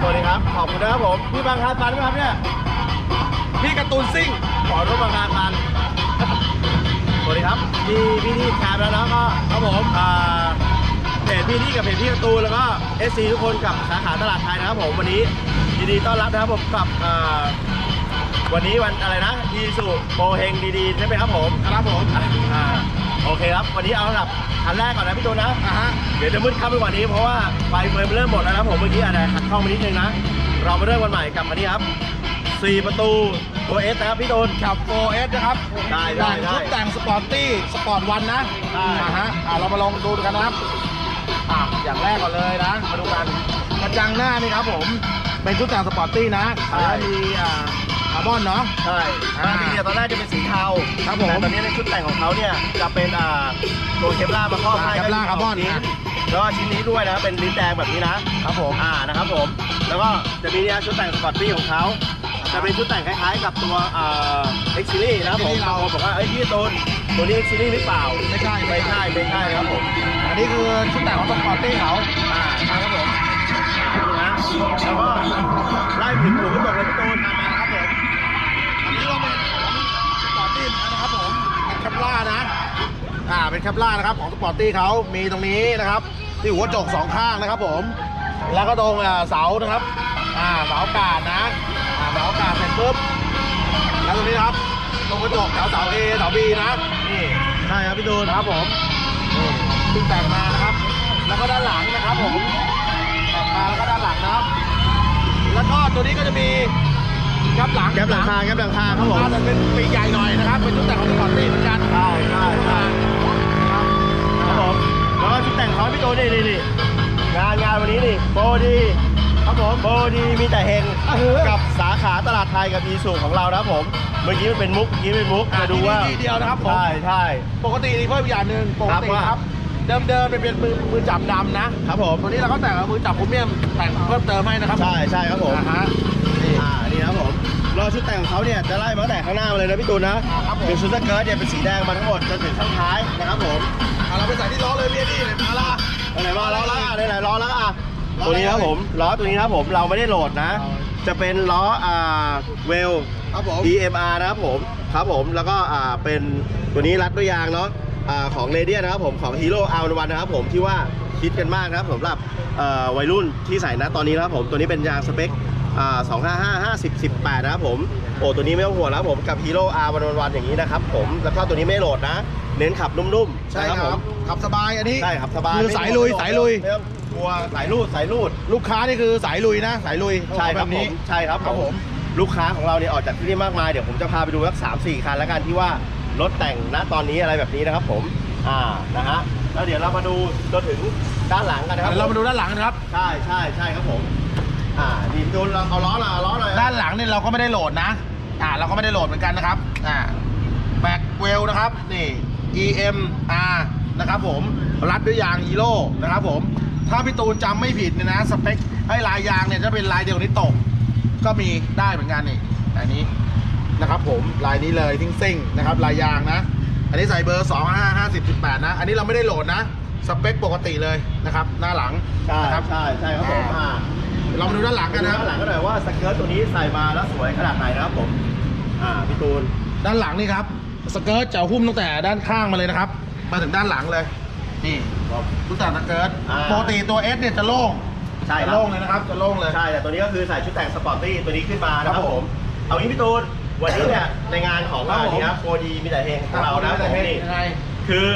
สวัสดีครับ ขอบคุณนะครับผม พี่บางคาซันไหมครับเนี่ย พี่การ์ตูนซิ่ง ขอรถบางคาซัน สวัสดีครับมีพี่ที่แคมแล้วนะก็ครับผมอ่าเพจพี่ที่กับเพจพี่การ์ตูนแล้วก็เอซีทุกคนกับสาขาตลาดไทยนะครับผมวันนี้ยินดีต้อนรับนะครับผมกับอ่าวันนี้วันอะไรนะดีสุโปรเฮงดีๆใช่ไหมครับผม ครับผมอ่า โอเคครับ วันนี้เอาสำหรับคันแรกก่อนนะพี่ตูนนะ อะฮะ เดี๋ยวจะมืดค่ำไปกว่านี้เพราะว่าไฟเฟรมเริ่มหมดแล้วนะผมเมื่อกี้อาจจะขัดข้องไปนิดนึงนะ เรามาเริ่มวันใหม่กับคันนี้ครับ4ประตูตัวเอสนะครับพี่ตูน ขับ 4S นะครับได้ได้แต่งได้ชุดแต่งสปอร์ตตี้สปอร์ตวันนะได้ อ่าฮะอ่าเรามาลองดูกันนะครับอ่าอย่างแรกก่อนเลยนะ มาดูกันกระจังหน้านี่ครับผม เป็นชุดแต่งสปอร์ตตี้นะแล้วมีอ่าคาร์บอนเนาะ ใช่อ่าปกติเนี่ยตอนแรกจะเป็นสีเทาครับผมแต่ตอนนี้ในชุดแต่งของเขาเนี่ยจะเป็นอ่าตัวเคปลาร์มาครอบให้เคปลาร์คาร์บอนชิ้นอะ แล้วก็ชิ้นนี้ด้วยนะเป็นลิ้นแดงแบบนี้นะ ครับผม อ่านะครับผม แล้วก็จะมีเนี่ยชุดแต่งสปอร์ตตี้ของเขาจะเป็นชุดแต่งคล้ายๆกับตัวอ่าเอ็กซิลี่นะครับผม X-Series เราบางคนบอกว่าเอ้ยพี่ตูนตัวนี้เอ็กซิลี่หรือเปล่า ไม่ใช่ไม่ใช่ไม่ใช่ครับผมอันนี้คือชุดแต่งของสปอร์ตตี้เขาอ่าอ่าครับผมนี่นะแล้วก็ไล่ถึงหูกระจกเลยพี่ตูนมาครับผมอั นแคปล่านะ อ่า เป็นแคปล่านะครับของสปอร์ตตี้เขามีตรงนี้นะครับ ที่หัวจกสองข้างนะครับผม แล้วก็ตรงเสานะครับ อ่า เสาอากาศนะ อ่า เสาอากาศเสร็จปุ๊บ แล้วตรงนี้ครับ ตรงกระจกแถวเสา A เสา B นะ นี่ ใช่ครับพี่ตูนะครับผมนี่เพิ่งแต่งมานะครับ แล้วก็ด้านหลังนะครับผม แต่งมาแล้วก็ด้านหลังนะครับ แล้วก็ตัวนี้ก็จะมี แคปหลังแก๊ปหลังคาแก๊ปหลังคาครับผมแต่เป็นปีกใหญ่หน่อยนะครับ เป็นชุดแต่งของสปอร์ตตี้เหมือนกันใช่ใช่ใช่ครับผมแล้วก็ชุดแต่งเขาพี่ตูนนี่นี่นี่งานงานวันนี้นี่โบดีครับผมโบดีมีแต่เฮงอะเฮ้ยกับสาขาตลาดไทยกับอีสุของเรานะครับผมเมื่อกี้มันเป็นมุกเมื่อกี้เป็นมุกอะมาดูว่าที่นี่ที่เดียวนะครับผมใช่ใช่ปกตินี่เพิ่มอีกอย่างหนึ่งปกติครับว่าครับเดิมเดิมๆเป็นมือมือจับดำนะครับผมตัวนี้เราก็แต่งเอามือจับพรีเมียมแต่งเพิ่มเติมให้นะครับใช่ใช่ครับผมอ่าฮะนี่อ่านี่ครับผม รอชุดแต่งของเขาเนี่ยจะไล่มาตั้งแต่ข้างหน้ามาเลยนะพี่ตูนนะครับผมเป็นชุดสเกิร์ตเนี่ยเป็นสีแดงมาทั้งหมดจนถึงข้างท้ายนะครับผมเอาเราไปใส่ที่ล้อเลยพี่นี่เลยมาละไหนมาล้อละอะไหนๆล้อละอะล้อตัวนี้ครับอะไรผมล้อตัวนี้นะครับผมเราไม่ได้โหลดนะเอาจะเป็นล้ออ่าเวล ครับผม DMR นะครับผมครับผมแล้วก็อ่าเป็นตัวนี้รัดด้วยยางเนาะอ่าของเรเดียนะครับผมของ Hero R 1นะครับผมที่ว่าคิดกันมากนะครับสำหรับเอ่อวัยรุ่นที่ใส่นะตอนนี้นะครับผมตัวนี้เป็นยางสเปค อ่า255 50 18นะครับผมโอ้ตัวนี้ไม่ต้องห่วงนะครับผมกับ Hero R 1 1อย่างนี้นะครับผมแล้วก็ตัวนี้ไม่โหลดนะ เน้นขับนุ่มๆใช่นะคผรับมขับสบายอันนี้ใช่ครับสบายคือไม่สายลุยไม่สายลุยไม่ต้องกลัวสายรูดสายรูดลูกค้านี่คือสายลุยนะ สายลุยใช่ครับแบบผนี้มใช่ครับครับผมลูกค้าของเราเนี่ยออกจากที่นี่มากมายเดี๋ยวผมจะพาไปดูสักสามสี่คันแล้วกันที่ว่ารถแต่งณตอนนี้อะไรแบบนี้นะครับผมอ่านะฮะแล้วเดี๋ยวเรามาดูจนถึงด้านหลังกันนะครับเดี๋ยวเรามาดูด้านหลังนะครับ ใช่ใช่ใช่ครับผม อ่าดีพี่ตูนเราเอาล้อหน่อยเอาล้อหน่อยด้านหลังเนี่ยเราก็ไม่ได้โหลดนะ อ่าเราก็ไม่ได้โหลดเหมือนกันนะครับ อ่าแบ็กเวลนะครับ นี่ EM R นะครับผม รัดด้วยยางฮีโร่นะครับผม ถ้าพี่ตูนจำไม่ผิดเนี่ยนะ สเปคให้ลายยางเนี่ยจะเป็นลายเดียวกับนี้ตก ก็มีได้เหมือนกันนี่ อันนี้นะครับผม ลายนี้เลยทิ้งซิ่งนะครับ ลายยางนะ อันนี้ใส่เบอร์ 2 5 50 18 นะ อันนี้เราไม่ได้โหลดนะ สเปคปกติเลยนะครับ หน้าหลังใช่นะครับใช่ใช่ครับผมอ่าอ่า เรามาดูด้านหลังกันนะครับ ด้านหลังก็หน่อยว่าสเกิร์ตตัวนี้ใส่มาแล้วสวยขนาดไหนนะครับผม อ่าพี่ตูน ด้านหลังนี่ครับ สเกิร์ตจะหุ้มตั้งแต่ด้านข้างมาเลยนะครับ มาถึงด้านหลังเลย นี่ตั้งแต่สเกิร์ตอ่า ปกติตัว S เนี่ยจะโล่งใช่คจะรับ โล่งเลยนะครับ จะโล่งเลย ใช่แต่ตัวนี้ก็คือใส่ชุดแต่งสปอร์ตตี้ตัวนี้ขึ้นมานะคครัรับบผผมมเอางี้พี่ตูนวันนี้เนี่ยในงานของครับเราผมเนี่ยโฟดีมีแต่เฮงของเรานะแต่ผมเพศนี่ยังไง คือ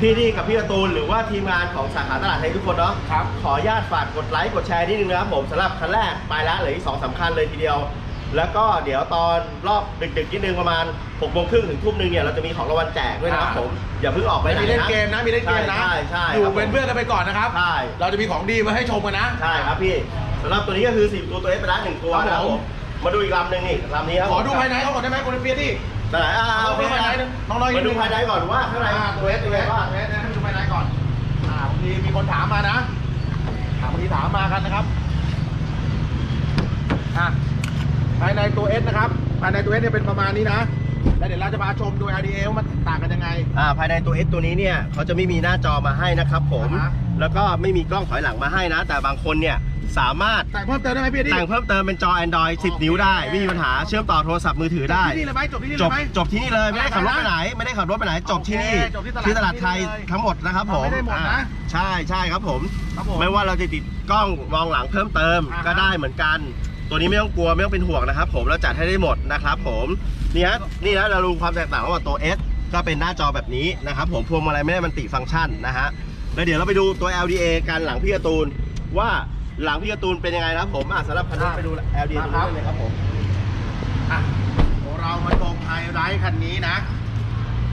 พี่นี่กับพี่การ์ตูนหรือว่าทีมงานของสาขาตลาดไทยทุกคนเนาะครับ ขออนุญาตฝากกดไลค์กดแชร์นิดนึงนะครับผมสำหรับคันแรกไปแล้วเหลืออีกสองสามคันเลยทีเดียว แล้วก็เดี๋ยวตอนรอบดึกๆนิดนึงประมาณ6กโมงครึ่งถึงทุ่มหนึงเนี่ยเราจะมีของรางวัลแจกด้วยนะครับอ่าผมอย่าเพิ่งออกไปไหนมีเล่นนะ เกมนะมีเล่นเกมนะใช่ใช่อยู่ครับผมเป็นเพื่อนกันไปก่อนนะครับ ใช่ เราจะมีของดีมาให้ชมกันนะ ใช่ครับพี่สำหรับตัวนี้ก็คือ 10 ตัวตัวเอสไปแล้วหนึ่งตัวครับนะครับผมผมมาดูอีกลำหนึ่งนี่ลำนี้ครับขอดูภายในเขาก่อนได้ไหมคุณเปียที่ ไหนอ่าขอโอเคดูภายในหนึ่งน้องๆมาดูภายในก่อนว่าข้างในอ่าตัว S ตัว S ว่าตัว S นะให้ดูภายในก่อน อ่าบางทีมีคนถามมานะถามบางทีถามมากันนะครับอะภายในตัว S นะครับ ภายในตัว S เนี่ยเป็นประมาณนี้นะแล้วเดี๋ยวเราจะมาชมตัว RDA ว่ามันต่างกันยังไง อ่า ภายในตัว S ตัวนี้เนี่ยเขาจะไม่มีหน้าจอมาให้นะครับผมอ่าฮะแล้วก็ไม่มีกล้องถอยหลังมาให้นะ แต่บางคนเนี่ย สามารถแต่งเพิ่มเติมได้ไหมพี่เอ็ดดี้แต่งเพิ่มเติมเป็นจอ Android 10 นิ้วได้ไม่มีปัญหาเชื่อมต่อโทรศัพท์มือถือได้ ที่นี่เลยไหมจบที่นี่จเลยบไหม จบที่นี่เลยไม่ได้ขับรถไปไหน ไม่ได้ขับรถไปไหนจบที่นี่โอเคจบที่ตลาดที่ตลาดไทยที่นี่เลยทั้งหมดนะครับผมไม่ได้หมดนะอ่าใช่ใช่ครับผม ครับผมไม่ว่าเราจะติดกล้องมองหลังเพิ่มเติมอ่าฮะ ก็ได้เหมือนกัน ตัวนี้ไม่ต้องกลัวไม่ต้องเป็นห่วงนะครับ ผมเราจัดให้ได้หมดนะครับผมนี่ฮะนี่นะเราดูความแตกต่างระหว่างตัว S ก็เป็นหน้าจอแบบนี้นะครับผมพวงมาลัยไม่ได้มันติฟังก์ชันนะฮะแล้วเดี๋ยวเราไปดูตัว LDA กันหลังพี่การ์ตูนว่า หลังพี่การ์ตูนเป็นยังไงนะครับผมอะสำหรับคันนี้ไปดู LDA ตรงนี้เลยครับผมอะเรามาชมไฮไลท์คันนี้นะ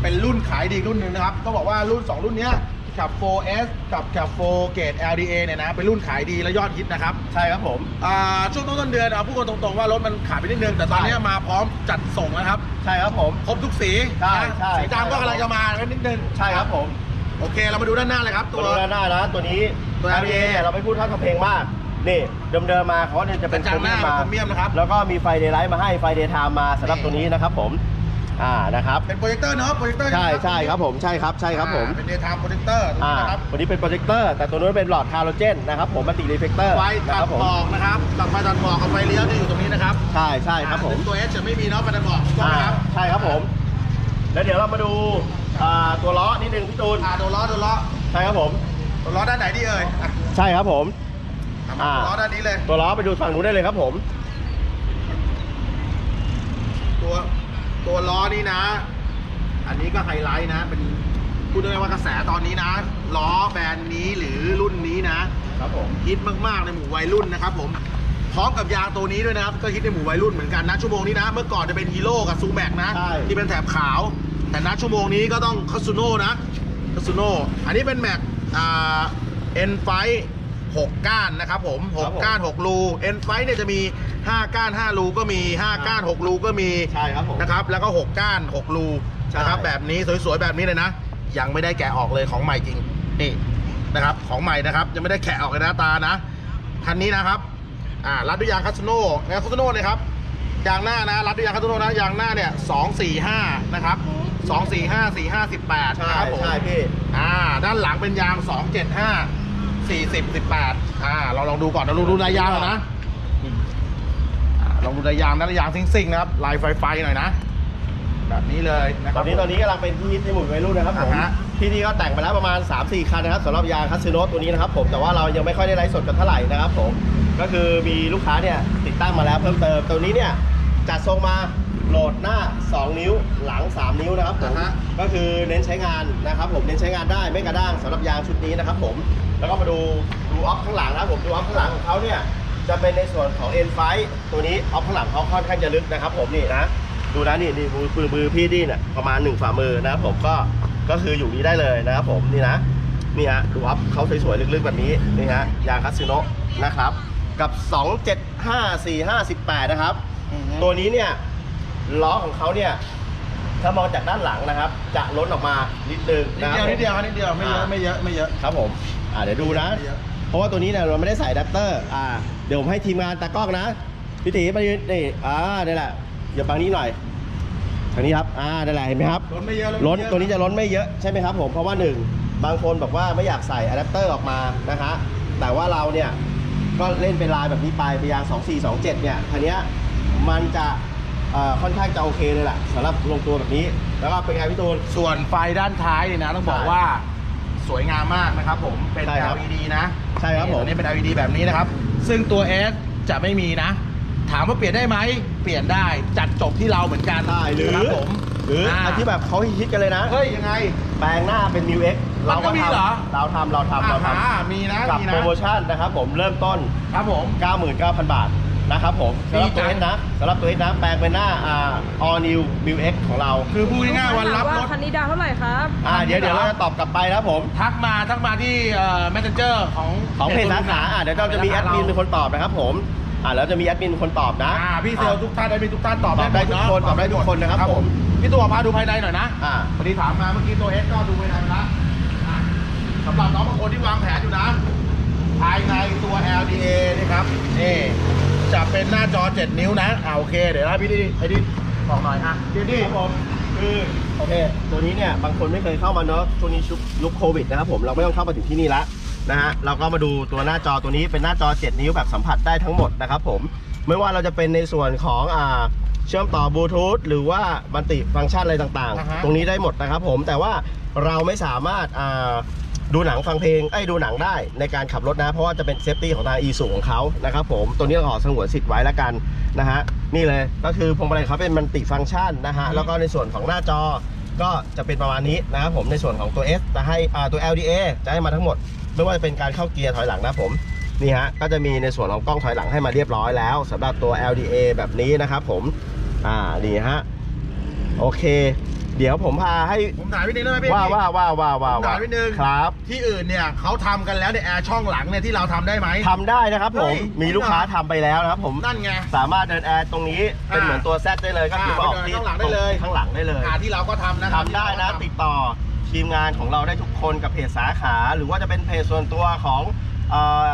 เป็นรุ่นขายดีรุ่นหนึ่งนะครับต้องบอกว่ารุ่น 2 รุ่นเนี้ยกับ 4S กับกับ4 Gate LDA เนี่ยนะ เป็นรุ่นขายดีและยอดฮิตนะครับ ใช่ครับผม อ่า ช่วงต้นๆเดือนเอาพูดกันตรงๆว่ารถมันขายไปนิดนึง แต่ตอนเนี้ยมาพร้อมจัดส่งนะครับ ใช่ครับผม ครบทุกสี ใช่นะใช่สีดำก็กำลังจะมาแล้วนิดนึง ใช่ครับผม โอเค เรามาดูด้านหน้าเลยครับ ตัตัววด้านหน้านะตัวนี้ ตัว LDA เราไม่พูดเท่ากับเพลงมาก นี่เดิมๆมาเขาเนี่ยจะเป็นกระจังหน้าโครโครเมียมนะครับ แล้วก็มีไฟเดย์ไลท์มาให้ไฟเดย์ไทม์มาสำหรับนี่ตัวนี้นะครับผม อ่านะครับ เป็นโปรเจคเตอร์เนาะ โปรเจคเตอร์ใช่ใช่ครับผมใช่ครับใช่ครับผมอ่าเป็นเดย์ไทม์โปรเจคเตอร์อ่านะครับวันนี้เป็นโปรเจคเตอร์ แต่ตัวนู้นเป็นหลอดฮาโลเจนนะครับผมมัลติรีเฟกเตอร์ไฟนะตัครัดบผมหมอกนะครับตัดไฟตัดหมอกกับไฟเลี้ยวจะอยู่ตรงนี้นะครับ ใช่ใช่ครับผมซึ่งตัว S จะไม่มีเนาะไฟตัดหมอกถูกต้องอ่าไหมครับ ใช่ครับผม แล้วเดี๋ยวเรามาดู อ่าตัวล้อนิดนึงพี่ตูนอ่าตัวล้อตัวล้อใช่ครับผม ตัวล้อด้านไหนดีเอ่ยอะใช่ครับผม เอามาอ่า ตัวล้อด้านนี้เลย ตัวล้อไปดูฝั่งนู้นได้เลยครับผม ตัวตัวล้อนี้นะ อันนี้ก็ไฮไลท์นะ เป็นพูดได้ว่ากระแสตอนนี้นะ ล้อแบรนด์นี้หรือรุ่นนี้นะครับผม ฮิตมากๆในหมู่วัยรุ่นนะครับผม พร้อมกับยางตัวนี้ด้วยนะครับ ก็ฮิตในหมู่วัยรุ่นเหมือนกันนะชั่วโมงนี้นะ เมื่อก่อนจะเป็นฮีโร่กับซูแม็กนะ ใช่ ที่เป็นแถบขาว แต่ณชั่วโมงนี้ก็ต้องคาซูโน่นะคาซูโน่อันนี้เป็นแม็กอ่าเอ็นไฟหกก้านนะครับผมหกก้านหกรูเอ็นไฟเนี่ยจะมี5ก้าน5รูก็มี5ก้าน6รูก็มีใช่ครับผมนะครับแล้วก็6ก้าน6รูใช่นะครับแบบนี้สวยๆแบบนี้เลยนะ ยังไม่ได้แกะออกเลยของใหม่จริงนี่นะครับของใหม่นะครับยังไม่ได้แกะออกเลยนะตานะคันนี้นะครับอ่ารัดด้วยยางคัสโน่นะคัสโน่เนี่ยครับยางหน้านะรัดด้วยยางคัสโน่นะยางหน้าเนี่ยสองสี่ห้านะครับ สองสี่ห้าสี่ห้าสิบแปดใช่นะครับผมใช่พี่ อ่า ด้านหลังเป็นยางสองเจ็ดห้าสี่สิบสิบแปดอ่า เราลองดูก่อนเราลองดูลายยางก่อนนะอ่าลองดูระยางนะระยางซิ่งๆนะครับ ลายไฟไฟหน่อยนะ แบบนี้เลยนะคตรัอบ นนี้ตอนนี้กำลังเป็นที่ฮิตในหมู่วัยรุ่นนะครับผมอ่าฮะ ที่นี่ก็แต่งไปแล้วประมาณ 3-4 คันนะครับสำหรับยางคัสซิโนตัวนี้นะครับผมแต่ว่าเรายังไม่ค่อยได้ไลฟ์สดกันเท่าไหร่นะครับผมก็คือมีลูกค้าเนี่ยติดตั้งมาแล้วเพิ่มเติมตัวนี้เนี่ยจัดทรงมา โหลดหน้า 2 นิ้วหลัง 3 นิ้วนะครับผมอ่าฮะ ก็คือเน้นใช้งานนะครับผมเน้นใช้งานได้ไม่กระด้างสำหรับยางชุดนี้นะครับผมแล้วก็มาดูดูออฟข้างหลังนะครับผมดูออฟข้างหลังของเขาเนี่ยจะเป็นในส่วนของ N5 ตัวนี้ออฟข้างหลังเขาค่อนข้างจะลึกนะครับผมนี่นะดูนะนี่นี่มือมือมือพี่นี่เนี่ยประมาณหนึ่งฝ่ามือนะครับผมก็ก็คืออยู่นี้ได้เลยนะครับผมนี่นะ นี่ฮะดูอัพเขาสวยๆลึกๆแบบนี้นี่ฮะยางคัสซิโนนะครับ กับ 2754518นะครับ ตัวนี้เนี่ย ล้อของเขาเนี่ยถ้ามองจากด้านหลังนะครับ จะล้นออกมานิดนึงนิดนะคเดีรัยวบนิดเดียวครับนิดเดียวไม่เยอะไม่เยอะไม่เยอะ ครับผมอ่าเดี๋ยวดูนะไม่เยอะเพราะว่าตัวนี้เนี่ยเราไม่ได้ใส่อะแดปเตอร์อ่าเดี๋ยวผมให้ทีมงานตากล้องนะพี่ตีมายืนนี่อ่านี่แหละอย่าบังนี้หน่อยทางนี้ครับอ่านี่แหละเห็นไหมครับ ล้นไม่เยอะล้นไม่เยอะตัวนี้จะล้นไม่เยอะใช่ไหมครับผมเพราะว่าหนึ่งบางคนบอกว่าไม่อยากใส่อะแดปเตอร์ออกมานะฮะแต่ว่าเราเนี่ยก็เล่นเป็นลายแบบนี้ไปไปยาง2427 เนี่ยคันเนี้ยมันจะเอ่อ ค่อนข้างจะโอเคเลยแหละสำหรับลงตัวแบบนี้ แล้วก็เป็นไงพี่ตูน ส่วนไฟด้านท้ายเนี่ยนะต้องบอกใช่ว่าสวยงามมากนะครับผมเป็น ใช่ครับ LED นะใช่ครับผม ตัวนี้เป็น LED แบบนี้นะครับ ซึ่งตัว S จะไม่มีนะ ถามว่าเปลี่ยนได้ไหมเปลี่ยนได้จัดจบที่เราเหมือนกันใช่หรือนะครับผมหรืออันที่แบบเขาฮิตกันเลยนะ เฮ้ยยังไง แปลงหน้าเป็น New X มันก็มีเหรอเราทำเราทำเราทอ่ามีนะำกับมีโปรนะโมชั่นนะครับผมเริ่มต้น ครับผม 99,000 บาท นะครับผมสำหรับตัวดีเอจังสนะสำหรับตัวเอสนะแปลงเป็นหน้าอ่า all new New X ของเราคือพูดง่ายๆวันรับรถ คันนี้ดาวเท่าไหร่ครับอ่าเดี๋ยวเดี๋ยวเราจะตอบกลับไปนะครับผม ทักมาทักมาที่เอ่อ messenger ของของเพจสาขาอ่าเดี๋ยวเราจะมีแอดมินเป็นคนตอบนะครับผมอ่าแล้วจะมีแอดมินเป็นคนตอบนะอ่าพี่เซลล์ทุกท่านได้มีทุกท่านตอบตอบได้หมทุกคนเาะตอบได้ทุกคนนะครับผมพี่ตัวพาดูภายในหน่อยนะอ่าพอดีถามมาเมื่อกี้ตัวเอสก็ดูภายในมาแล้วอะสำหรับน้องบางคนที่วางแผนอยู่นะภายในตัว LDA นี่ครับนี่ จะเป็นหน้าจอ 7 นิ้วนะอ่าโอเค เดี๋ยวให้พี่ดิไอ้ดิบอกหน่อยอะพี่ดิครับผมคือโอเค ตัวนี้เนี่ยบางคนไม่เคยเข้ามาเนาะช่วงนี้ชุกยุคโควิดนะครับผมเราไม่ต้องเข้ามาถึงที่นี่ละนะฮะเราก็มาดูตัวหน้าจอตัวนี้เป็นหน้าจอ 7 นิ้วแบบสัมผัสได้ทั้งหมดนะครับผมไม่ว่าเราจะเป็นในส่วนของอ่าเชื่อมต่อบลูทูธหรือว่าบันติฟังก์ชันอะไรต่างอ่าฮะๆตรงนี้ได้หมดนะครับผมแต่ว่าเราไม่สามารถอ่า ดูหนังฟังเพลงไอ้ยดูหนังได้ในการขับรถนะ เพราะว่าจะเป็นเซฟตี้ของทาง e สูของเขานะครับผมตัวนี้เราขอสงวนสิทธิ์ไว้แล้วกันนะฮะนี่เลยก็คือพวงมาลัยเขาเป็นมันติฟังก์ชันนะฮะแล้วก็ในส่วนของหน้าจอก็จะเป็นประมาณนี้นะครับผมในส่วนของตัว S จะให้อ่าตัว LDA จะให้มาทั้งหมด ไม่ว่าจะเป็นการเข้าเกียร์ถอยหลังนะผมนี่ฮะก็จะมีในส่วนของกล้องถอยหลังให้มาเรียบร้อยแล้วสำหรับตัว LDA แบบนี้นะครับผมอ่านี่ฮะโอเค เดี๋ยวผมพาให้ผมถ่ายวิดนึงได้ไหมพี่ว่าว่าว่าว่าว่าผมถามนิดนึงครับ ที่อื่นเนี่ยเขาทำกันแล้วในแอร์ช่องหลังเนี่ยที่เราทำได้ไหมทำได้นะครับผมเฮ้ยมีลูกค้าทำไปแล้วนะครับผมนั่นไงสามารถเดินแอร์ตรงนี้เป็นอ่าเหมือนตัว Z ได้เลยก็คืออ่ามาออกที่ไปเดินข้างหลังได้เลยข้างหลังได้เลยอ่าที่เราก็ทำนะครัทำได้นะที่เราก็ติดต่อทีมงานของเราได้ทุกคนกับเพจสาขา หรือว่าจะเป็นเพจส่วนตัวของเอ่อ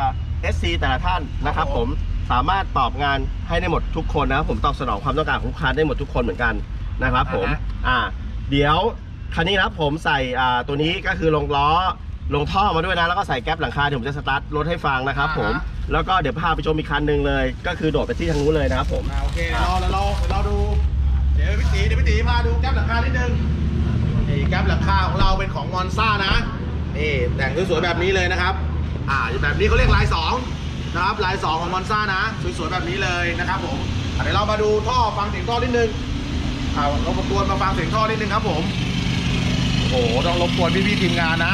SC แต่ละท่านนะครับผมสามารถตอบงานให้ได้หมดทุกคนนะครับผมตอบสนองความต้องการของลูกค้าได้หมดทุกคนเหมือนกันนะครับผมอ่า เดี๋ยวคันนี้นะครับผมใส่อ่าตัวนี้ก็คือลงล้อลงท่อมาด้วยนะ แล้วก็ใส่แก๊ปหลังคาเดี๋ยวผมจะสตาร์ทรถให้ฟังนะครับผมแล้วก็เดี๋ยวพาไปชมอีกคันหนึ่งเลย ก็คือโดดไปที่ทางนู้นเลยนะครับผมอ่าโอเครอเดี๋ยวเราเดี๋ยวเราดู เดี๋ยวพี่ตีเดี๋ยวพี่ตีพาดูแก๊ปหลังคานิดนึงนี่แก๊ปหลังคาของเราเป็นของมอนซ่านะนี่แต่งสวยๆแบบนี้เลยนะครับ อ่าแบบนี้เขาเรียกลายสองนะครับลายสองของมอนซ่านะ สวยๆแบบนี้เลยนะครับผมอะเดี๋ยวเรามาดูท่อฟังเสียงท่อนิดนึงอ่า เรารบกวนมาฟังเสียงท่อนิดนึงครับผมโอ้โหต้องรบกวนพี่ๆทีมงานนะ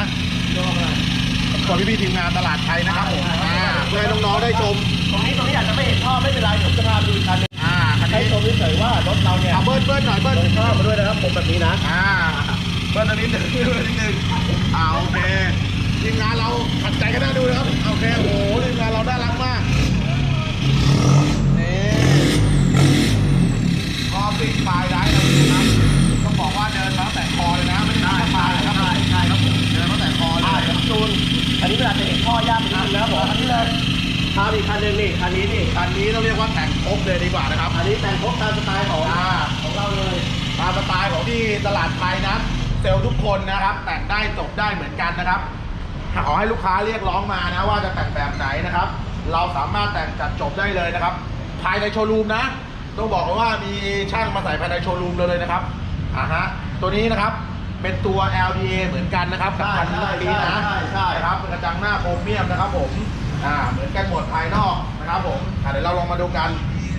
รบกวนพี่ๆทีมงานตลาดไทยนะครับผมอ่าเพื่อให้น้องๆได้ชมตรงนี้ตรงนี้อาจจะไม่เห็นท่อไม่เป็นไรผมจะพาไปดูอีกคันหนึงอ่าคันให้นี้ชมเฉยๆว่ารถเราเนี่ยอ่าเบิ้ลเบิ้ลหน่อยเบิ้ลท่อมาด้วยนะครับผมแบบนี้นะอ่าเบิ้ลอันนี้หนึ่งเบิ้ลอันนี้หนึ่งอ่าโอเคทีมงานเราขัดใจกันน่าดูนะครับโอเคโอ้โหทีมงานเราน่ารักมาก พาไปอีกคันหนึงนี่คันนี้นี่คันนี้ต้องเรียกว่าแต่งครบเลยดีกว่านะครับอันนี้แต่งครบตามสไตล์ของอ่าของเราเลยตามสไตล์ของที่ตลาดไทยนะเซลล์ทุกคนนะครับแต่งได้จบได้เหมือนกันนะครับขอให้ลูกค้าเรียกร้องมานะว่าจะแต่งแบบไหนนะครับ เราสามารถแต่งจัดจบได้เลยนะครับ ภายในโชว์รูมนะ ต้องบอกเลยว่ามีช่างมาใส่ภายในโชว์รูมเลยนะครับอ่าฮะตัวนี้นะครับเป็นตัว LDA เหมือนกันนะครับกับคันนี้ปีนะใช่ใช่นะครับเป็นกระจังหน้าโครเมียมนะครับผม อ่าเหมือนกันหมดภายนอกนะครับผมอ่าเดี๋ยวเราลองมาดูกัน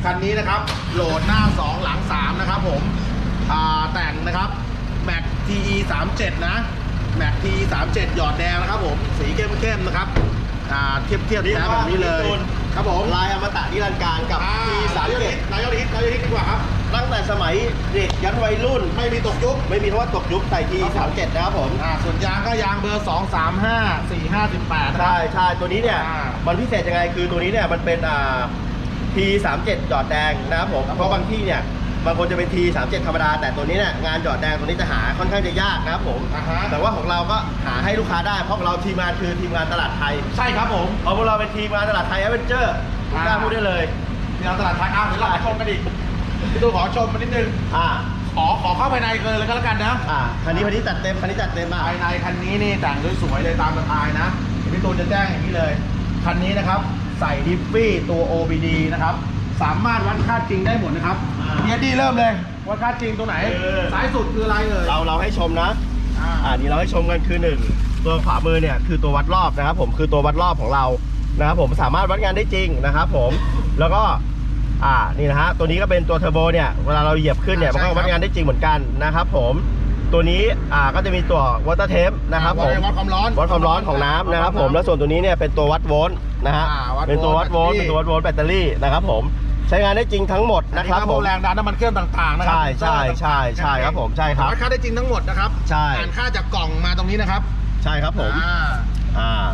คันนี้นะครับ โหลดหน้า 2 หลัง 3 นะครับผมอ่าแต่งนะครับ Mac TE 37นะ Mac TE 37หยอดแดงนะครับผมสีเข้มๆนะครับอ่าเทียบเทียบแท้แบบนี้เลย ครับผมลายอมตะนิรันดร์การกับอ่าปีสามนายกเจ็ฮิดตนายกฮิตนายกฮิตดีกว่าครับ ตั้งแต่สมัยเด็กยันวัยรุ่น ไม่มีตกยุคไม่มีคำว่าตกยุคใส่ทีครับผมสามเจ็ดนะครับผม อ่าส่วนยางก็ยางเบอร์ 2 3 5 4 5 18นะครัใช่บใช่ตัวนี้เนี่ย อ่ามันพิเศษยังไงคือตัวนี้เนี่ยมันเป็นอ่า P37 หยอดแดงนะครับผม ครับเพราะบางที่เนี่ยบางคนจะเป็น T37 ธรรมดา แต่ตัวนี้เนี่ยงานหยอดแดงตัวนี้จะหาค่อนข้างจะยากนะครับผม อ่าฮะแต่ว่าของเราก็หาให้ลูกค้าได้เพราะของเราทีมงานคือทีมงานตลาดไทยใช่ครับผม เพราะพวกเราเป็นทีมงานตลาดไทยแอดเวนเจอร์ผมกล้าอ่าพูดได้เลย เดี๋ยวตลาดไทยอ้าวเดี๋ยวเราไปชมกันอีก พี่ตูนขอชมมานิดนึง อ่า ขอขอเข้าภายในเลยเลยก็แล้วกันนะ อ่า คันนี้คันนี้จัดเต็ม คันนี้จัดเต็มอะภายในคันนี้นี่แต่งสวยๆเลยตามสไตล์นะเดี๋ยวพี่ตูนจะแจ้งอย่างนี้เลย คันนี้นะครับ ใส่ดิฟฟี่ตัว OBD นะครับ สามารถวัดค่าจริงได้หมดนะครับอ่าเฮียดีเริ่มเลยว่าค่าจริงตรงไหนเออซ้ายสุดคืออะไรเอ่ยเราเราให้ชมนะอ่าอ่านี่เราให้ชมกันคือหนึ่งตัวขวามือเนี่ยคือตัววัดรอบนะครับ ผมคือตัววัดรอบของเรานะครับผมสามารถวัดงานได้จริงนะครับ ผมแล้วก็ อ่านี่นะฮะตัวนี้ก็เป็นตัวเทอร์โบเนี่ยเวลาเราเหยียบขึ้นเนี่ยมันก็วัดงานได้จริงเหมือนกันนะครับผมตัวนี้อ่าก็จะมีตัววอเตอร์เทปนะครับผมวัดความร้อนวัดความร้อนของน้ำนะครับผมแล้วส่วนตัวนี้เนี่ยเป็นตัววัดโวลต์นะฮะอ่าวัดโวลต์เป็นตัววัดโวลต์แบตเตอรี่เป็นตัววัดโวลต์แบตเตอรี่นะครับผมใช้งานได้จริงทั้งหมดนะนะคครัรับบผผมมแรงดันน้ำมันเครื่องต่างๆนะครัใช่ใช่ใช่ใช่ครับผมใช่ครับวัดค่าได้จริงทั้งหมดนะครับใช่อ่านค่าจากกล่องมาตรงนี้นะครับ ใช่ครับผมอ่าอ่า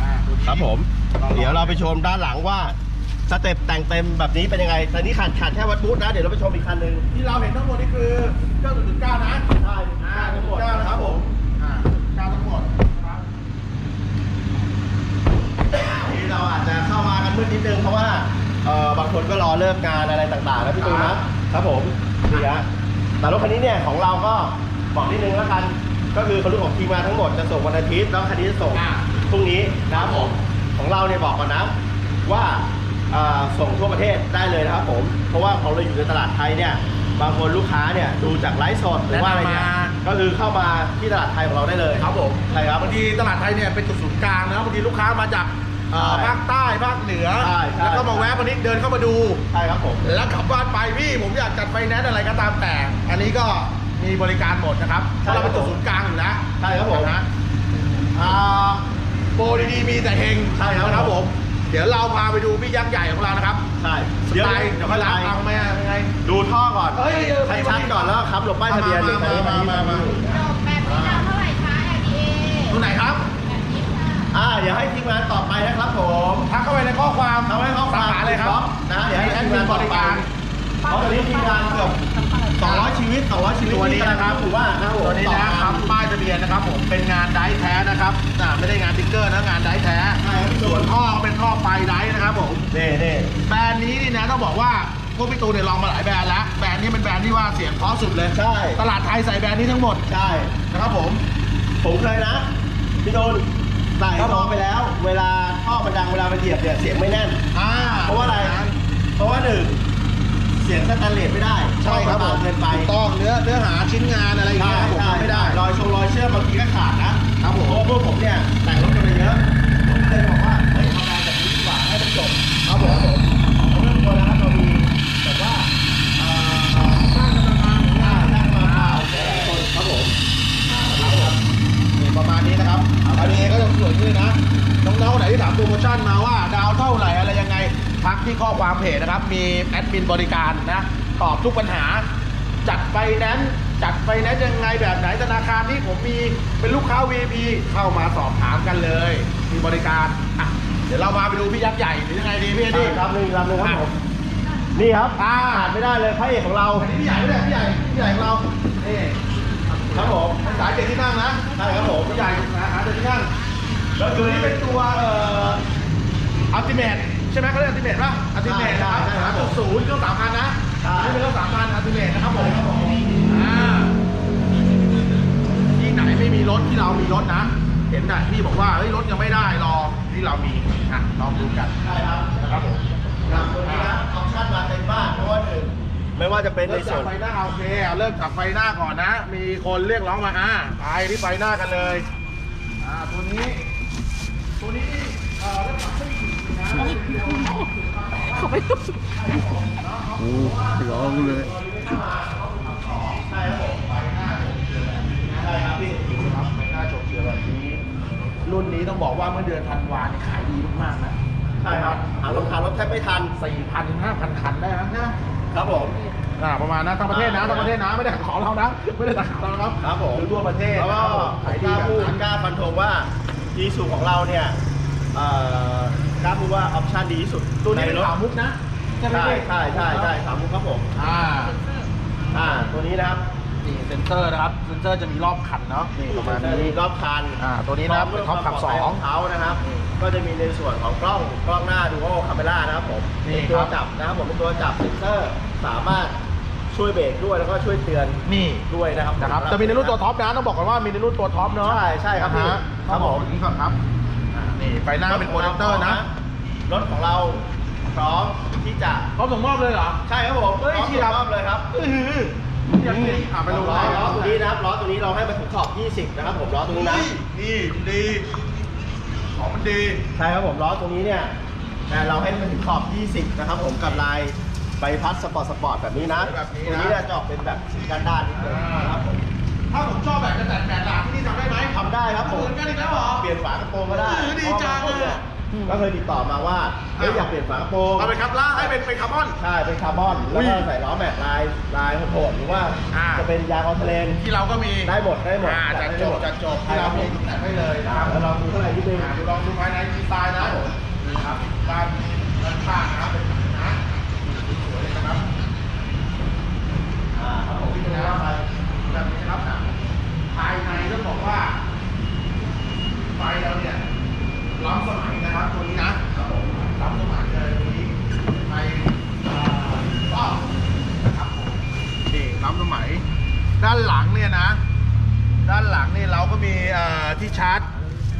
อ่าตัวนี้ครับผมลองๆเดี๋ยวเราไปชมด้านหลังว่า สเต็ปแต่งเต็มแบบนี้เป็นยังไงแต่นี่ขาดขาดแค่วัดบูธนะ เดี๋ยวเราไปชมอีกคันหนึ่งที่เราเห็นทั้งหมดนี่คือเครื่อง1.9นะใช่อ่าทั้งหมด1.9นะครับผมอ่า1.9ทั้งหมดนะครับที่เราอาจจะเข้ามากันมืดนิดนึงเพราะว่าเอ่อบางคนก็รอเลิกงานอะไรต่างๆนะพี่ตูนนะครับผมนี่ฮะแต่รถคันนี้เนี่ยของเราก็บอกนิดนึงแล้วกัน ก็คือคนรุ่นของทีมงานทั้งหมดจะส่งวันอาทิตย์แล้วคันนี้จะส่งอ่าพรุ่งนี้นะครับผมของเราเนี่ยบอกก่อนนะว่าอ่า ส่งทั่วประเทศได้เลยนะครับผม เพราะว่าของเราอยู่ในตลาดไทยเนี่ย บางคนลูกค้าเนี่ยดูจากไลฟ์สดหรือว่าอะไรเนี่ยแนะนำมา ก็คือเข้ามาที่ตลาดไทยของเราได้เลยครับผมใช่ครับ บางทีตลาดไทยเนี่ยเป็นจุดศูนย์กลางนะบางทีลูกค้ามาจากเอ่อใช่ภาคใต้ภาคเหนือ ใช่ใช่ แล้วก็มาแวะวันนี้เดินเข้ามาดู ใช่ครับผม แล้วกลับบ้านไปพี่ผมอยากจัดไฟแนนซ์อะไรก็ตามแต่ อันนี้ก็มีบริการหมดนะครับเพใช่ราะครัเราบเป็นจุดศูนย์กลางอยู่แล้วใช่ครับผมนะอ่าโปรดีๆมีแต่เฮงใช่ครับ นะครับผม เดี๋ยวเราพาไปดูพี่ยักษ์ใหญ่ของเรานะครับใช่สไตล์เดี๋ยวค่อยรับฟังไหมอะยังไง ดูท่อก่อนเฮ้ยเออให้ชัดก่อนแล้วก็ค้ำหลบป้ายทะเบียนมามามามามาจบแบบนี้เราเท่าไหร่คะ LDA ตรงไหนครับ แบบนี้ค่ะอ่าเดี๋ยวให้ทีมงานต่อไปนะครับผมทักเข้าไปในข้อความเอาไว้ข้อความสาขาเลยครับ นะเดี๋ยวให้แอทีดมมิงานนบต่อริไปการเพราะตอนนี้ทีมงานเกือบ 200 ชีวิต 200 ชีวิตตัวนี้นะครับถือว่านะครับผมตัวนี้นะครับป้ายทะเบียนนะครับผมเป็นงานไดร์แท้นะครับอ่าไม่ได้งานติ๊กเกอร์นะงานไดร์แท้ใช่ครับพี่ตูส่วนนท่อก็เป็นท่อไฟไดร์นะครับผมนี่นี่แบรนด์นี้นี่นะต้องบอกว่าพวกพี่ตูนเนี่ยลองมาหลายแบรนด์แล้วแบรนด์นี้เป็นแบรนด์ที่ว่าเสียงเพราะสุดเลยใช่ตลาดไทยใส่แบรนด์นี้ทั้งหมดใช่นะครับผม ผมเคยนะพี่โดนใส่ครับผมท่อไปแล้ว เวลาท่อมันดังเวลามันเหยียบเนี่ยเสียงไม่แน่นอ่าเพราะว่าอะไร เพราะว่าหนึ่ง เสียงสแตนเลสไม่ได้ใช่ครับผท่อมนเกินไปถูกต้องเนื้อเนื้อหาชิ้นงานอะไรอย่างใช่เงี้ยผมใช่ทำไม่ได้ รอยชงรอยเชื่อมบางทีก็ขาดนะครับผมเพราะว่าพวกผมเนี่ยแต่งรถกันไปเยอะผมก็เลยบอกว่าเฮ้ยทำงานแบบนี้ดีกว่าให้มันจบครับผมเรื่องตัวนะครับเรามีแบบว่าเอ่อสร้างกำลังทางอ่าสร้างกำลังทางแก่คนครับผมนี่ประมาณนี้นะครับอันนี้ก็จะสวยขึ้นนะ น้องๆไหนที่ถามโปรโมชั่นมาว่าดาวเท่าไหร่อะไรยังไง ทักที่ข้อความเพจนะครับ มีแอดมินบริการนะ ตอบทุกปัญหา จัดไฟแนนซ์จัดไฟแนนซ์ยังไงแบบไหนธนาคารที่ผมมีเป็นลูกค้า VIP เข้ามาสอบถามกันเลย มีบริการอะเดี๋ยวเรามาไปดูพี่ยักษ์ใหญ่หรือยังไงดีพี่เอ็ดนี่ดี้ลำหนึ่งลำหนึ่งครับผมนี่ครับอ่าขาดไม่ได้เลยพระเอกของเราอันนี้พี่ใหญ่ไม่ได้พี่ใหญ่พี่ใหญ่ของเรานี่ครับผมเป็นสายเจ็ดที่นั่งนะใช่ครับผมพี่ใหญ่นะหาเจ็ดที่นั่งก็คือตัวนี้เป็นตัวเอ่ออัลติเมทใช่ไหมเขาเรียกอัลติเมทป่ะอัลติเมทนะครับใช่ใช่ครับจุดศูนย์เครื่องสามพันนะใช่อั นี่เป็นรื่อสามพันอัลติเมทนะครับผมอ่าที่ไหนไม่มีรถที่เรามีรถนะ เห็นแต่พี่บอกว่าเฮ้ยรถยังไม่ได้รอที่เรามีอะลองดูกันใช่ครับนะครับผมครับตัวนี้นะออปชั่นมาเต็มบ้านเพราะว่าหนึ่งไม่ว่าจะเป็นในเริ่มส่วนไฟหน้าโอเคเอาเริ่มจากไฟหน้าก่อนนะ มีคนเรียกร้องมาอ่าไปที่ไฟหน้ากันเลยอ่าตัวนี้ ตัวนี้เอ่อเริ่มจากเครื่องนะ เลยใช่ครับผมใช่ครับพี่ครับไฟหน้าโฉบเฉี่ยวแบบนี้รุ่นนี้ต้องบอกว่าเมื่อเดือนธันวาเนี่ยขายดีมากๆนะใช่ครับหารถหารถแทบไม่ทันสี่พันถึงห้าพันคันได้นะนะครับผมอ่าประมาณนั้นทั้งประเทศนะทั้งประเทศนะไม่ได้ของเรานะไม่ได้ตัดของเรานะครับครับผมคือทั่วประเทศแล้วก็ขายกดีล้าแบบพูดนั้นกล้าฟันธงว่ายีสูของเราเนี่ย เอ่อกล้าพูดว่าออปชั่นดีที่สุดตัวนี้เป็นใรถขาวมุกนะใช่ไหมใช่พี่ใช่ใช่ใช่สามมุกครับผมอ่าอ่าตัวนี้นะครับนี่เซนเซอร์นะครับเซนเซอร์จะมีรอบคันเนาะนี่ประมาณนี้รอบคันอ่าตัวนี้นะครับเป็นท็อปขับสองของเขานะครับ ก็จะมีในส่วนของกล้องกล้องหน้าดูโอคาเมล่านะครับผมนี่เป็นตัวครับจับนะครับผมเป็นตัวจับเซ็นเซอร์สามารถช่วยเบรกด้วยแล้วก็ช่วยเตือนนี่ด้วยนะครับนะครับจะมีในรุ่นตัวท็อปนะต้องบอกก่อนว่ามีในรุ่นตัวท็อปเนาะใช่ใช่ครับพี่นะฮะครับผมต้องอกอย่างนี้ก่อนครับอ่า นี่ไฟหน้าเป็นโปรเจคเตอร์นะ รถของเราพร้อมที่จะพร้อมส่งมอบเลยเหรอ ใช่ครับผมเฮ้ยพร้อมเชียร์รอบเลยครับอื้อหืออยากกินอะไปลงล้อได้ล้อตัวนี้นะครับล้อตัวนี้เราให้มาถึงขอบ 20 นะครับผมล้อตรงนี้นะนี่ดีของมันดีใช่ครับผมล้อตรงนี้เนี่ยแต่เราให้มันถึงขอบ 20 นะครับผมกับลายใบพัดสปอร์ตสปอร์ตแบบนี้นะ แบบนี้นะตัวนี้เนี่ยจะออกเป็นแบบสีด้านด้านๆนิดนึงนะครับผม ถ้าผมชอบแบบจะแต่แปดหลังที่นี่ทำได้ไหมทำได้ครับผเหมมือนกันอีกแล้วเหรอ เปลี่ยนฝากระโปรงก็ได้เออดีจังเพราะว่าบาคนเนี่ยอะ ก็เคยติดต่อมาว่าเฮ้ยอยากเปลี่ยนฝากระโปรงเอาไปครับล่าให้เป็นเป็นคาร์บอน ใช่เป็นคาร์บอนอุ้แล้วยก็ใส่ล้อแม็กลายลายโหดๆหรือว่าอ่า จะเป็นยางออสเทเลนที่เราก็มีได้หมดได้หมดอ่าจัดจบจัดจบที่เรามีแต่ให้เลยนะครับแล้วเรามีเท่าไหร่ที่เป็น อ่าดูลองดูภายในดีไซน์นะนี่ครับด้านด้านข้างนะครับเป็นแบบนี้นะสวยเลยนะครับ อ่าครับผมที่เป็นแล้วไปแบบนี้นะครับอะภายในต้องบอกว่าไฟเราเนี่ยล้ำสมัยนะครับตัวนี้นะครับผมล้ำสมัยเลยตัวนี้ไฟอ่าก็นะครับผมนี่ล้ำสมัย ด้านหลังเนี่ยนะ ด้านหลังนี่เราก็มีเอ่อที่ชาร์จ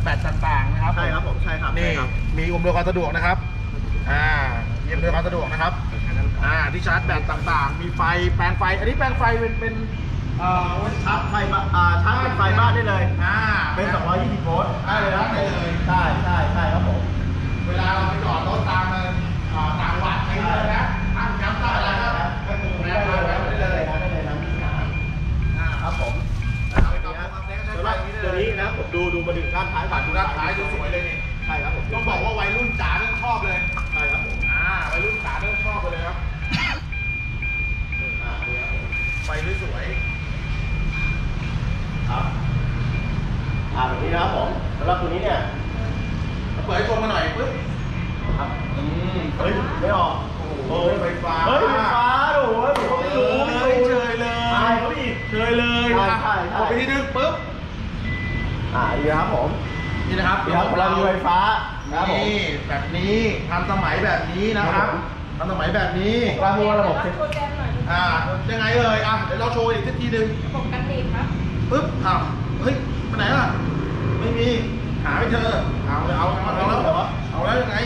แบตต่างๆนะครับใช่ครับผมใช่ครับนี่ใช่ครับมีอุปกรณ์สะดวกนะครับอ่ามีอุปกรณ์สะดวกนะครับอ่าที่ชาร์จแบตต่างๆ มีไฟแปลงไฟ อันนี้แปลงไฟเป็นเป็น เอ่อชาร์จไฟบ้านอ่าชาร์จเป็นไฟบ้านได้เลย อ่าเป็น 220 โวลต์ได้เลยนะได้เลย ใช่ใช่ใช่ครับผม เวลาเราไปจอดรถตามเอ่อต่างจังหวัดอะไรอย่างเงี้ยนะตั้งแคมป์ตั้งอะไรก็ก็คือแวะมาแวะมาได้เลยนะได้เลยนะอ่าครับผมนะครับไปจอดรถตามเต็นท์ก็ใช้สำหไฟรับอย่างนี้ได้ตัวเลยนี้นะผมดูดูมาถึงด้านท้ายบัตรดูด้านท้ายดูสวยเลยนี่ใช่ครับผมต้องบอกว่าวัยรุ่นจ๋าต้องชอบเลย ใช่ครับผมอ่าวัยรุ่นจ๋าต้องชอบเลยครับ อ่านี่ครับผม ไฟสวย ครับอ่าแบบนี้นะครับผมสำหรับตัวนี้เนี่ยๆเปิดให้ชมมาหน่อยปึ๊บครับอืมเฮ้ยไม่ออกโอ้โหไฟฟ้าเฮ้ยไฟฟ้าโอ้โหผมก็ไม่รู้เฮ้ยเฉยเลยใช่เขาอีกเฉยเลยใช่นะใช่ใช่กดไปที่นึงปึ๊บอ่าดีครับผมนี่นะครับดีครับเรามีไฟฟ้านะครับผมนี่แบบนี้ทันสมัยแบบนี้นะครับครับผมทันสมัยแบบนี้เรามีระบบเซ็นโปรแกรมหน่อยอ่ายังไงเอ่ยอะเดี๋ยวเราโชว์อีกสักทีหนึ่ง ปึ๊บอ้าวเฮ้ยไปไหนล่ะไม่มีหาไม่เจอเอาเอาเอาเอาแล้วเอาแล้วยังไง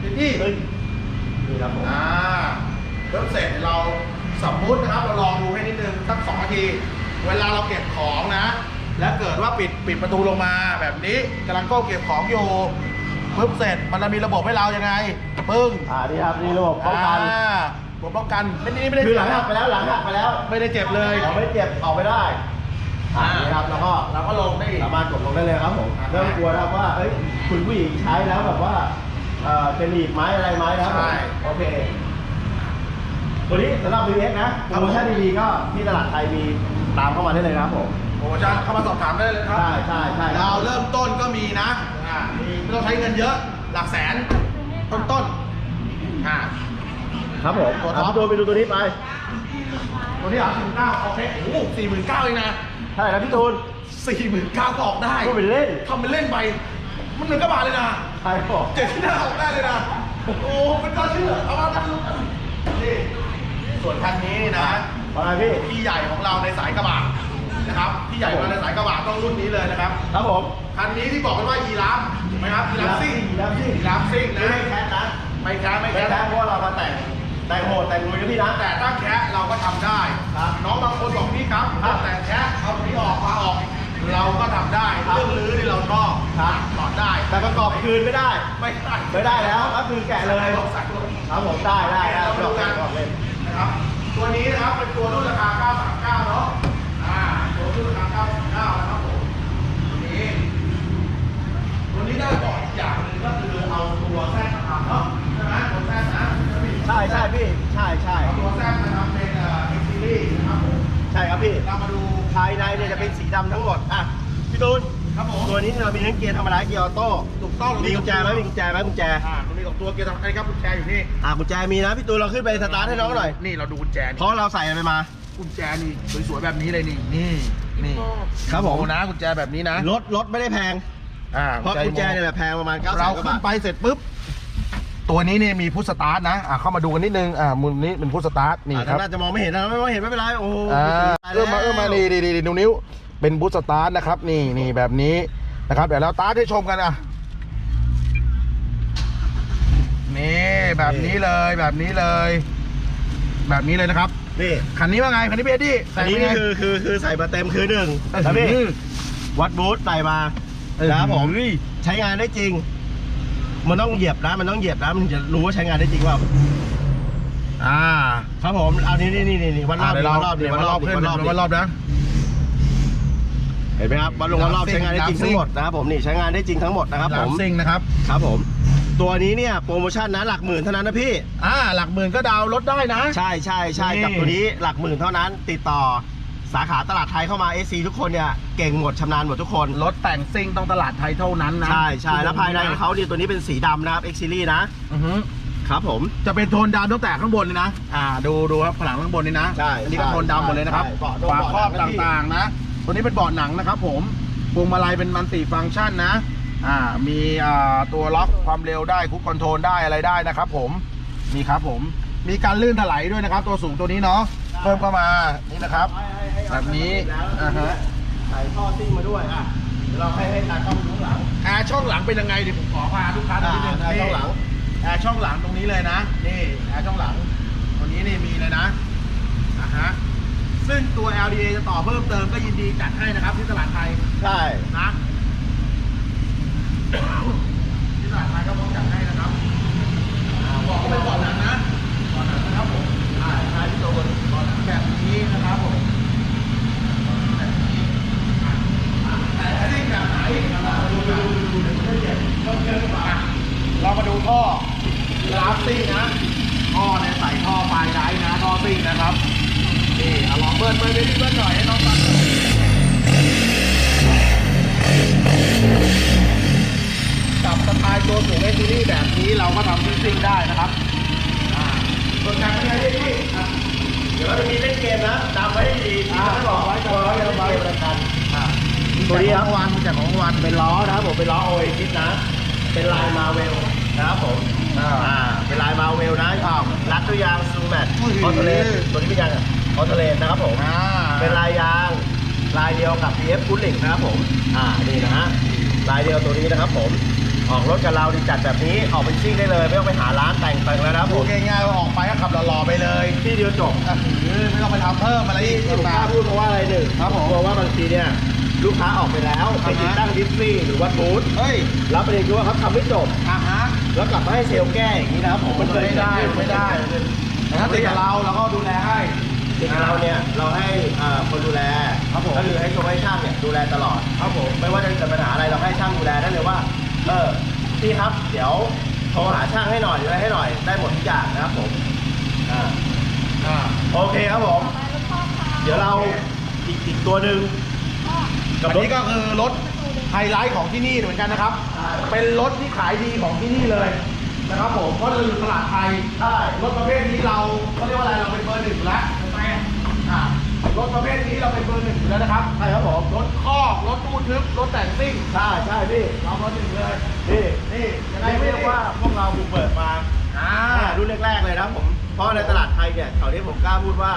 เดี๋ยวที่เฮ้ยนี่ครับผมอ่าเริ่มเสร็จเราสมมุตินะครับเราลองดูให้นิดนึงสักสองนาที เวลาเราเก็บของนะ แล้วเกิดว่าปิดปิดประตูลงมาแบบนี้กำลังก็เก็บของอยู่ปึ๊บเสร็จมันจะมีระบบให้เรายังไงปึ้งอ่าดีครับนี่ระบบป้องกันอ่าระบบป้องกันไม่นี่ไม่ได้คือหลังหักไปแล้วหลังหักไปแล้ว ไม่ได้เจ็บเลยเราไม่เจ็บออกไม่ได้ อ่านี่ครับแล้วก็เราก็ลงได้อีกสามารถกดลงได้เลยครับผมอ่าเริ่มกลัวนะครับว่าเอ้ยคุณผู้หญิงใช้แล้วแบบว่าเอ่อจะหลีบไม้อะไรไหมนะครับผมใช่โอเคตัวนี้สำหรับ VX นะโปรโมชั่นดีๆก็ที่ตลาดไทยมีตามเข้ามาได้เลยนะครับผมโอ้อาจารย์เข้ามาสอบถามได้เลยครับ ใช่ใช่ใช่คเรารับเริ่มต้นก็มีนะ อ่ามีไม่ต้องใช้เงินเยอะหลักแสน ต้นต้นๆอ่า ครับผมตัวท็อป เอาตัวไปดูตัวนี้ไป ตัวนี้เหรอสี่หมื่นเก้าโอเคโอ้โหสี่หมื่นเก้าเองนะ ใช่แล้วพี่ตูน สี่หมื่นเก้าก็ออกได้ก็เป็นเล่นทำเป็นเล่นไป มันหนึ่งก็บาทเลยนะใช่ผมเจ็ดที่หน้าออกได้เลยนะ โอ้โหเป็นการเชื่อ เอามาดูนี่ส่วนคันนี้นี่นะว่าไงพี่ พี่ใหญ่ของเราในสายกระบะนะครับ พี่ใหญ่ของเราในสายกระบะต้องรุ่นนี้เลยนะครับ ครับผม คันนี้ที่บอกกันว่ายีราฟถูกไหมครับยีราฟซิ่งยีราฟซิ่งยีราฟซิ่งไม่นะได้แคสนะไม่แค่ไม่ไม่แค่แคสเพราะว่าเรามาแต่ง แต่งโหดแต่งลุยกับพี่นะ แต่ถ้าแค่เราก็ทำได้ครับน้องบางคนบอกพี่ครับครับแต่แค่เอาตรงนี้ออกมาออก เราก็ทำได้ครับเรื่องลื้อที่เราชอบครับถอดได้แต่ประกอบคืนไม่ได้ ไม่ได้ไม่ได้แล้วก็คือแกะเลยลงสักลงครับผมได้ได้ได้เรามาดูกันประกอบเล่นนะครับ ตัวนี้นะครับเป็นตัวรุ่นราคา 939 เนาะอ่าตัวรุ่นราคา 939 นะครับผมตัวนี้ตัวนี้ได้บอกอีกอย่างหนึ่งก็คือเอาตัวแท่น ใช่ใช่พี่ ใช่ใช่เอาตัวแท่นมาทำเป็นเอ่อ X Series นะครับผมใช่ครับพี่ เรามาดูภายในเนี่ยจะเป็นสีดำทั้งหมด อะ พี่ตูน ครับผม ตัวนี้เรามีทั้งเกียร์ธรรมดาเกียร์ออโต้ ถูกต้องมีกุญแจไหมมีกุญแจไหมกุญแจ อ่าตรงนี้กับตัวเกียร์ทำไอ้ครับกุญแจอยู่นี่อะกุญแจมีนะพี่ตูนเราขึ้นไปสตาร์ทให้น้องหน่อย นี่เราดูกุญแจเพนี่ราะเราใส่อะไรมา กุญแจนี่สวยๆแบบนี้เลยนี่ นี่นี่ครับผมโอ้นะกุญแจแบบนี้นะ รถรถไม่ได้แพง อ่าเพราะกุญแจเนี่ยแพงประมาณ9 0 0 0เรากว่าขึ้บานทไปเสร็จปุ๊บ ตัวนี้เนี่ยมีพุทสตาร์ทนะอ่าเข้ามาดูกันนิดนึงอ่ามุมนี้เป็นพุทสตาร์ทนี่อะครับน่าจะมองไม่เห็นนะไม่มองเห็นไม่เป็นไรโอ้โหอ่าตายเอื้อมมาเอื้อมมานี่นี่นี่ดูนิ้วเป็นพุทสตาร์ทนะครับนี่นี่แบบนี้นะครับเดี๋ยวเราสตาร์ทให้ชมกันอะนี่แบบนี้เลยแบบนี้เลย แบบนี้เลยนะครับนี่คันนี้ว่าไงคันนี้พี่เอ็ดดี้อันนี้แต่งนี่เป็ไงคือคือคือใส่มาเต็มคือหนึ่งเออแล้วพี่วัดบูธใส่มาเออนะครับผมใช้งานได้จริง มันต้องเหยียบนะ มันต้องเหยียบนะ มันจะรู้ว่าใช้งานได้จริงเปล่า อ่าครับผมเอานี่นี่นี่นี่วัดรอบเดี๋ยวเราวัดรอบเดี๋ยววัวัดดรรออบบขึ้นวัดรอบเดี๋ยววัดรอบนะ เห็นไหมครับวัดลงวัดรอบน้ำซิ่งใช้งานได้จริงน้ำซิ่ทั้งงหมดนะครับผมนี่ใช้งานได้จริงทั้งหมดนะครับผมลซิ่งนะครับ ครับผม ตัวนี้เนี่ยโปรโมชั่นนะหลักหมื่นเท่านั้นนะพี่ อ่า หลักหมื่นก็ดาวน์รถได้นะ ใช่ใช่ใช่นี่กับตัวนี้หลักหมื่นเท่านั้น ติดต่อ สาขาตลาดไทยเข้ามา SC ทุกคนเนี่ยเก่งหมดชำนาญหมดทุกคน รถแต่งซิ่งต้องตลาดไทยเท่านั้นนะใช่ใช่แล้วภายในของเขาเนี่ยตัวนี้เป็นสีดำนะครับ X Series นะอือฮึครับผม จะเป็นโทนดำตั้งแต่ข้างบนเลยนะ อ่า ดูดูครับข้างหลังข้างบนนี่นะใช่อันนี้ก็โทนดำหมดเลยนะครับใช่เบาะดงฝาครอบเบาะหนังนะพี่ ต่างๆนะ ตัวนี้เป็นเบาะหนังนะครับผมพวงมาลัยเป็นมันติฟังก์ชันนะ อ่า มีอ่าตัวล็อกความเร็วได้คุกคอนโทรลได้อะไรได้นะครับผม นี่ครับผม มีการลื่นถลายด้วยนะครับ ตัวสูงตัวนี้เนาะ เพิ่มเข้ามานี่นะครับ แบบนี้อ่าฮะใส่ท่อซิ่งมาด้วยอะเราให้ให้ตากล้องข้างหลังแอร์ช่องหลังเป็นยังไงเดี๋ยวผมขอพาลูกค้าดูนิดนึงอ่าแอร์ช่องหลังแอร์ช่องหลังตรงนี้เลยนะนี่แอร์ช่องหลังตัวนี้นี่มีเลยนะอะฮะซึ่งตัว LDA จะต่อเพิ่มเติมก็ยินดีจัดให้นะครับที่ตลาดไทยใช่นะที่ตลาดไทยก็พร้อมจัดให้นะครับอ่าบอกก็เป็นก่อนหนังนะก่อนหนังนะครับผม ใช่ใช่ที่ตัวบนก่อนหนังแบบนี้นะครับผมแบบนี้อะอะแต่ซิ่งแบบไหนเรามาดูดูดูดูเดี๋ยวมันจะเจ็บต้องเยอะกว่าเรามาดูท่อลาฟซิ่งนะท่อเนี่ยใส่ท่อปลายไดนะท่อซิ่งนะครับนี่เอาลองเบิร์นเบิร์นเบิร์นเบิร์นหน่อยให้น้องฟังหน่อยกับสไตล์ตัวสูงเอซูรี่แบบนี้เราก็ทำซิ่งได้นะครับอ่าส่วน การเป็นไงพี่พี่อะเดี๋ยวเราจะมีเล่นเกมนะจำไว้ให้ดีอ่าที่ผมบอกไว้ก่อนว่าจะเล่นเกมอะไรกันอ่าตัวนี้ครับของวันจากของวันเป็นล้อนะครับผมเป็นล้อโอเอชิสนะ เป็นลายมาเวลนะครับผมอ่าอ่าเป็นลายมาเวลนะอ้าวรัดด้วยยางซูแมทโอ้ยออโตเลนตัวนี้เป็นยางออโตเลนนะครับผมอ่าเป็นลายยางลายเดียวกับ PF กู o ลิงนะครับผมอ่านี่นะฮะลายเดียวตัวนี้นะครับผม ออกรถกับเราดีจัดแบบนี้ออกเป็นซิ่งได้เลยไม่ต้องไปหาร้านแต่งเติงแล้วนะครับพูผดมง่ายๆว่าออกไปก็ขับหล่อๆไปเลยที่เดียวจบ อะหือไม่ต้องไปทำเพิ่มอะไรอีกที่ผมกล้าพูดเพราะว่าอะไรหนึ่งครับผมกลัวว่าบางทีเนี่ยลูกค้าออกไปแล้วไปติดตั้งดิสฟรีหรือว่าบูธเฮ้ยแล้วประเด็นคือว่าเขาทำไม่จบ อะฮะแล้วกลับมาให้เซลล์แก้อย่างนี้นะครับผมมันไม่ได้ไม่ได้แต่ถ้าติดกับเราเราก็ดูแลให้ ติดกับเราเนี่ยเราให้อ่าคนดูแลครับผม ก็คือให้ชมให้ช่างเนี่ยดูแลตลอด ครับผม ไม่ว่าจะเกิดปัญหาอะไรเราให้ช่างดูแลได้เลยว่า เออพี่ครับ เดี๋ยวโทรหาช่างให้หน่อยหรืออะไรให้หน่อยได้หมดทุกอย่างนะครับผมอ่าอ่าโอเคครับผมต่อไปรถพ่อค่ะเดี๋ยวเราอีกอีกตัวหนึ่งพ่อกับอันรถนี้ก็คือรถไฮไลท์ของที่นี่เหมือนกันนะครับ เป็นรถที่ขายดีของที่นี่เลยนะครับผมเพราะเราอยู่ตลาดไทย ใช่ รถประเภทนี้เราเขาเรียกว่าอะไรเราเป็นเบอร์หนึ่งอยู่แล้วถูกไหมอ่า รถประเภทนี้เราเป็นเบอร์หนึ่งอยู่แล้วนะครับใช่ครับผมรถคอกรถตู้ทึบรถแต่งซิ่งใช่ใช่พี่เราเบอร์หนึ่งเลยนี่นี่ยังไงเรียกว่าพวกเราบุกเบิกมาอ่าอ่ารุ่นแรกๆเลยนะครับผมเพราะในตลาดไทยเนี่ยแถวนี้ผมกล้าพูดว่า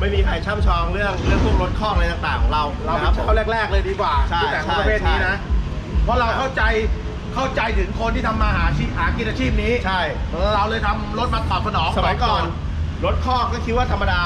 ไม่มีใครช่ำชองเรื่องเรื่องพวกรถคอกอะไรต่างๆของเราเรานะคเป็รับนผมเจ้าแรก ๆ เลยดีกว่าใช่ที่แต่งรถใช่ประเภทนี้นะใช่เพราะเราเข้าใจเข้าใจถึงคนที่ทำมาหาชีพหากินอาชีพนี้ใช่ เราเลยทำรถมาตอบสนองสมัยก่อนตบโจทย์รถคอกก็คิดว่าธรรมดา